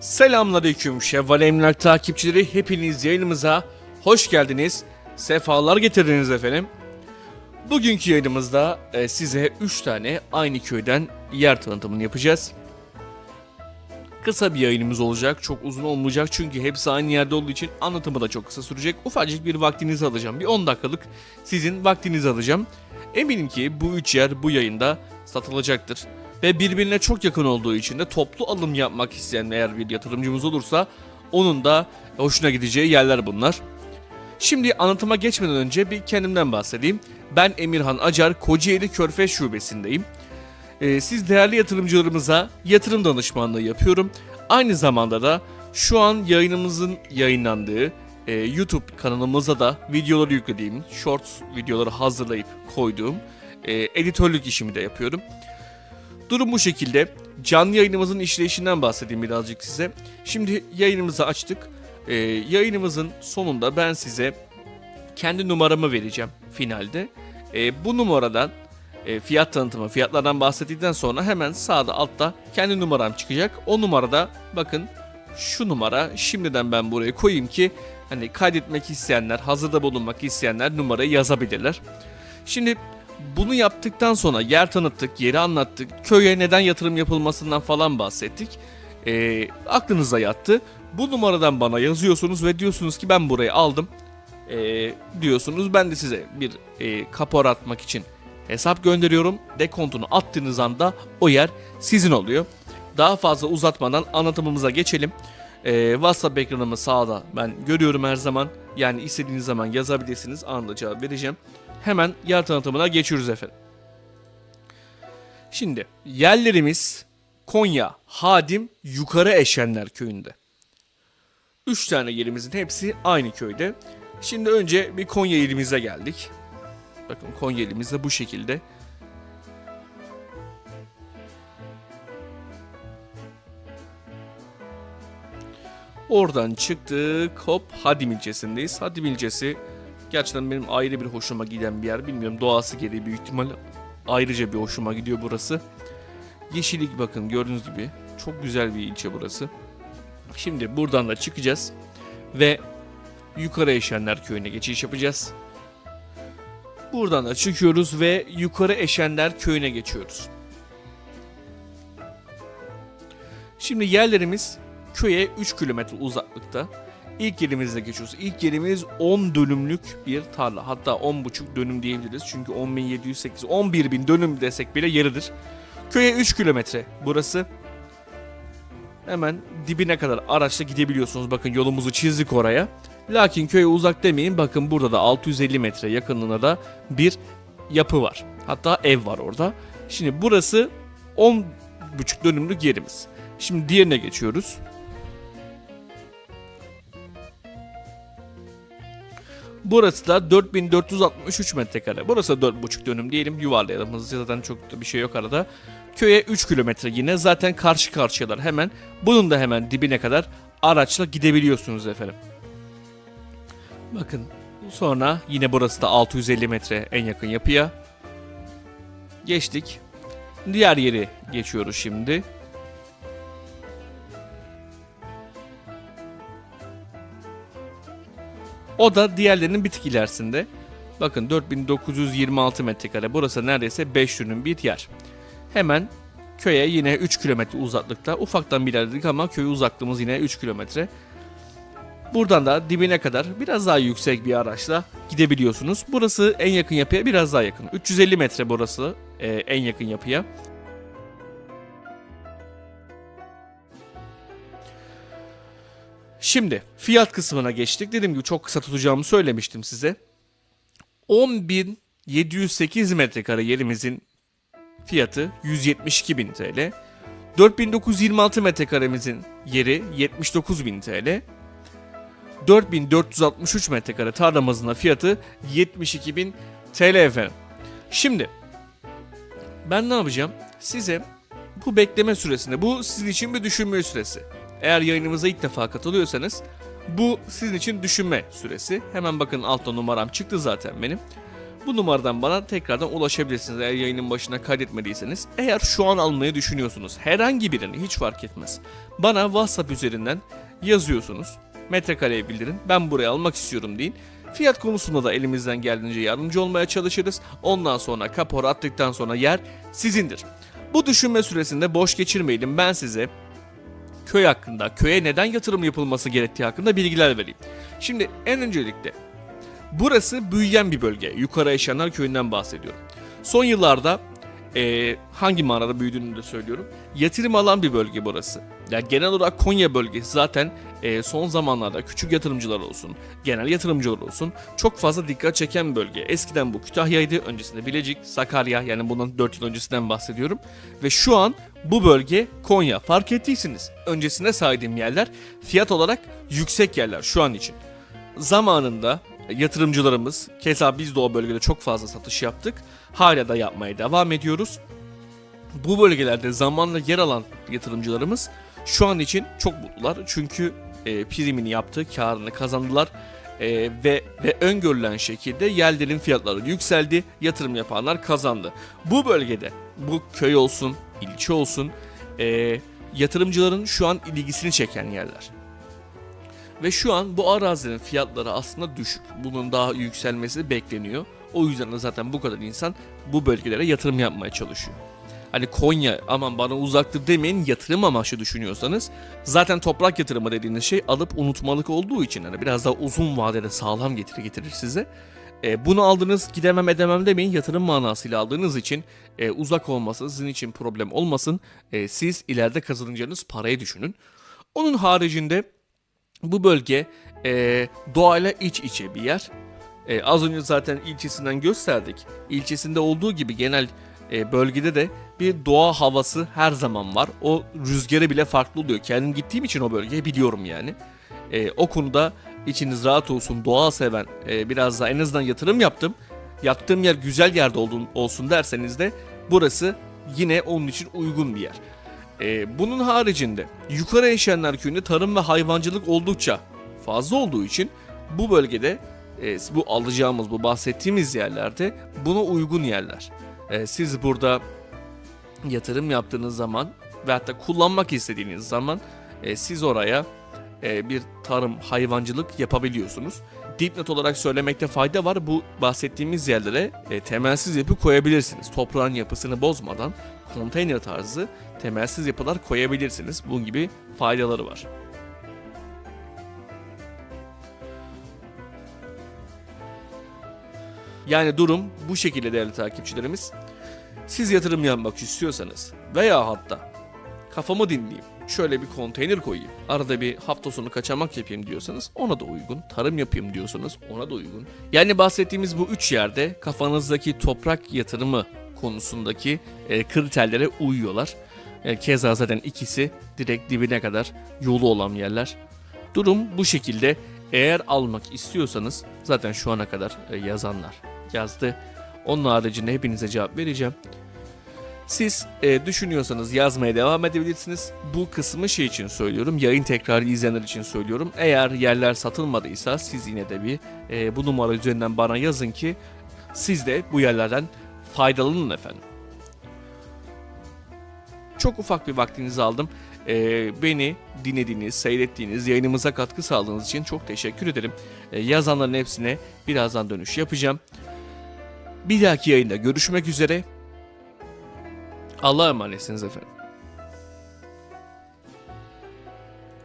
Selamünaleyküm Şevval Emlak takipçileri hepiniz yayınımıza hoş geldiniz. Sefalar getirdiniz efendim. Bugünkü yayınımızda e, size 3 tane aynı köyden yer tanıtımını yapacağız. Kısa bir yayınımız olacak. Çok uzun olmayacak çünkü hepsi aynı yerde olduğu için anlatımı da çok kısa sürecek. Ufacık bir vaktinizi alacağım. Bir 10 dakikalık sizin vaktinizi alacağım. Eminim ki bu üç yer bu yayında satılacaktır. Ve birbirine çok yakın olduğu için de toplu alım yapmak isteyen eğer bir yatırımcımız olursa onun da hoşuna gideceği yerler bunlar. Şimdi anlatıma geçmeden önce bir kendimden bahsedeyim. Ben Emirhan Acar, Kocaeli Körfez Şubesi'ndeyim. Ee, siz değerli yatırımcılarımıza yatırım danışmanlığı yapıyorum. Aynı zamanda da şu an yayınımızın yayınlandığı e, YouTube kanalımıza da videoları yüklediğim, short videoları hazırlayıp koyduğum e, editörlük işimi de yapıyorum. Durum bu şekilde. Canlı yayınımızın işleyişinden bahsedeyim birazcık size. Şimdi yayınımızı açtık. Ee, yayınımızın sonunda ben size kendi numaramı vereceğim finalde. Ee, bu numaradan e, fiyat tanıtımı, fiyatlardan bahsettikten sonra hemen sağda altta kendi numaram çıkacak. O numarada bakın şu numara şimdiden ben buraya koyayım ki hani kaydetmek isteyenler, hazırda bulunmak isteyenler numarayı yazabilirler. Şimdi bunu yaptıktan sonra yer tanıttık, yeri anlattık, köye neden yatırım yapılmasından falan bahsettik. Ee, aklınıza yattı. Bu numaradan bana yazıyorsunuz ve diyorsunuz ki ben burayı aldım. Ee, diyorsunuz ben de size bir e, kapor atmak için hesap gönderiyorum. Dekontunu attığınız anda o yer sizin oluyor. Daha fazla uzatmadan anlatımımıza geçelim. Ee, WhatsApp ekranımı sağda ben görüyorum her zaman. Yani istediğiniz zaman yazabilirsiniz. Anında cevap vereceğim. Hemen yer tanıtımına geçiyoruz efendim. Şimdi yerlerimiz Konya, Hadim, Yukarı Eşenler köyünde. Üç tane yerimizin hepsi aynı köyde. Şimdi önce bir Konya ilimize geldik. Bakın Konya ilimizde bu şekilde. Oradan çıktık. Hop Hadim ilçesindeyiz. Hadim ilçesi gerçekten benim ayrı bir hoşuma giden bir yer. Bilmiyorum doğası gereği büyük ihtimal ayrıca bir hoşuma gidiyor burası. Yeşillik bakın gördüğünüz gibi çok güzel bir ilçe burası. Şimdi buradan da çıkacağız ve Yukarı Eşenler köyüne geçiş yapacağız. Buradan da çıkıyoruz ve Yukarı Eşenler köyüne geçiyoruz. Şimdi yerlerimiz köye 3 kilometre uzaklıkta. İlk yerimizde geçiyoruz. İlk yerimiz 10 dönümlük bir tarla. Hatta 10,5 dönüm diyebiliriz. Çünkü 10.708, 11.000 dönüm desek bile yarıdır. Köye 3 kilometre burası. Hemen dibine kadar araçla gidebiliyorsunuz. Bakın yolumuzu çizdik oraya. Lakin köye uzak demeyin. Bakın burada da 650 metre yakınlığına da bir yapı var. Hatta ev var orada. Şimdi burası 10,5 dönümlük yerimiz. Şimdi diğerine geçiyoruz. Burası da 4463 metrekare. Burası da 4,5 dönüm diyelim yuvarlayalım. Zaten çok da bir şey yok arada. Köye 3 kilometre yine zaten karşı karşıyalar hemen. Bunun da hemen dibine kadar araçla gidebiliyorsunuz efendim. Bakın sonra yine burası da 650 metre en yakın yapıya. Geçtik. Diğer yeri geçiyoruz şimdi. O da diğerlerinin bir tık ilerisinde. Bakın 4926 metrekare. Burası neredeyse 5 dönüm bir yer. Hemen köye yine 3 kilometre uzaklıkta. Ufaktan bir ilerledik ama köy uzaklığımız yine 3 kilometre. Buradan da dibine kadar biraz daha yüksek bir araçla gidebiliyorsunuz. Burası en yakın yapıya biraz daha yakın. 350 metre burası e, en yakın yapıya. Şimdi fiyat kısmına geçtik. Dediğim gibi çok kısa tutacağımı söylemiştim size. 10.708 metrekare yerimizin fiyatı 172.000 TL. 4926 metrekaremizin yeri 79.000 TL. 4463 metrekare tarlamızın fiyatı 72.000 TL efendim. Şimdi ben ne yapacağım? Size bu bekleme süresinde bu sizin için bir düşünme süresi. Eğer yayınımıza ilk defa katılıyorsanız bu sizin için düşünme süresi. Hemen bakın altta numaram çıktı zaten benim. Bu numaradan bana tekrardan ulaşabilirsiniz eğer yayının başına kaydetmediyseniz. Eğer şu an almayı düşünüyorsunuz herhangi birini hiç fark etmez. Bana WhatsApp üzerinden yazıyorsunuz. Metrekareye bildirin. Ben buraya almak istiyorum deyin. Fiyat konusunda da elimizden geldiğince yardımcı olmaya çalışırız. Ondan sonra kapora attıktan sonra yer sizindir. Bu düşünme süresinde boş geçirmeyelim. Ben size köy hakkında, köye neden yatırım yapılması gerektiği hakkında bilgiler vereyim. Şimdi en öncelikle burası büyüyen bir bölge. Yukarı Eşenler Köyü'nden bahsediyorum. Son yıllarda e, hangi manada büyüdüğünü de söylüyorum. Yatırım alan bir bölge burası. Yani genel olarak Konya bölgesi zaten e, son zamanlarda küçük yatırımcılar olsun, genel yatırımcılar olsun çok fazla dikkat çeken bölge. Eskiden bu Kütahya'ydı, öncesinde Bilecik, Sakarya yani bundan 4 yıl öncesinden bahsediyorum. Ve şu an bu bölge Konya. Fark ettiyseniz öncesinde saydığım yerler fiyat olarak yüksek yerler şu an için. Zamanında yatırımcılarımız, keza biz de o bölgede çok fazla satış yaptık. Hala da yapmaya devam ediyoruz. Bu bölgelerde zamanla yer alan yatırımcılarımız şu an için çok mutlular. Çünkü e, primini yaptı, karını kazandılar. E, ve ve öngörülen şekilde yerlerin fiyatları yükseldi, yatırım yapanlar kazandı. Bu bölgede, bu köy olsun, ilçe olsun, e, yatırımcıların şu an ilgisini çeken yerler. Ve şu an bu arazinin fiyatları aslında düşük. Bunun daha yükselmesi bekleniyor. O yüzden de zaten bu kadar insan bu bölgelere yatırım yapmaya çalışıyor. Hani Konya aman bana uzaktır demeyin yatırım amaçlı düşünüyorsanız zaten toprak yatırımı dediğiniz şey alıp unutmalık olduğu için hani biraz daha uzun vadede sağlam getiri getirir size. E, bunu aldınız gidemem edemem demeyin yatırım manasıyla aldığınız için e, uzak olması sizin için problem olmasın. E, siz ileride kazanacağınız parayı düşünün. Onun haricinde bu bölge e, doğayla iç içe bir yer. E, az önce zaten ilçesinden gösterdik. İlçesinde olduğu gibi genel e, bölgede de bir doğa havası her zaman var. O rüzgarı bile farklı oluyor. Kendim gittiğim için o bölgeyi biliyorum yani. E, o konuda içiniz rahat olsun, doğa seven, e, biraz da en azından yatırım yaptım. Yattığım yer güzel yerde olsun, olsun derseniz de burası yine onun için uygun bir yer. E, bunun haricinde Yukarı Eşenler Köyü'nde tarım ve hayvancılık oldukça fazla olduğu için bu bölgede e, bu alacağımız bu bahsettiğimiz yerlerde buna uygun yerler. E, siz burada yatırım yaptığınız zaman ve hatta kullanmak istediğiniz zaman e, siz oraya e, bir tarım hayvancılık yapabiliyorsunuz. Dipnot olarak söylemekte fayda var. Bu bahsettiğimiz yerlere e, temelsiz yapı koyabilirsiniz. Toprağın yapısını bozmadan konteyner tarzı temelsiz yapılar koyabilirsiniz. Bunun gibi faydaları var. Yani durum bu şekilde değerli takipçilerimiz. Siz yatırım yapmak istiyorsanız veya hatta kafamı dinleyeyim, şöyle bir konteyner koyayım, arada bir hafta sonu kaçamak yapayım diyorsanız ona da uygun, tarım yapayım diyorsanız ona da uygun. Yani bahsettiğimiz bu üç yerde kafanızdaki toprak yatırımı konusundaki e, kriterlere uyuyorlar. E, keza zaten ikisi direkt dibine kadar yolu olan yerler. Durum bu şekilde. Eğer almak istiyorsanız zaten şu ana kadar e, yazanlar yazdı. Onun haricinde hepinize cevap vereceğim. Siz e, düşünüyorsanız yazmaya devam edebilirsiniz. Bu kısmı şey için söylüyorum. Yayın tekrarı izleyenler için söylüyorum. Eğer yerler satılmadıysa siz yine de bir e, bu numara üzerinden bana yazın ki siz de bu yerlerden faydalanın efendim. Çok ufak bir vaktinizi aldım. Ee, beni dinlediğiniz, seyrettiğiniz, yayınımıza katkı sağladığınız için çok teşekkür ederim. Ee, yazanların hepsine birazdan dönüş yapacağım. Bir dahaki yayında görüşmek üzere. Allah'a emanetsiniz efendim.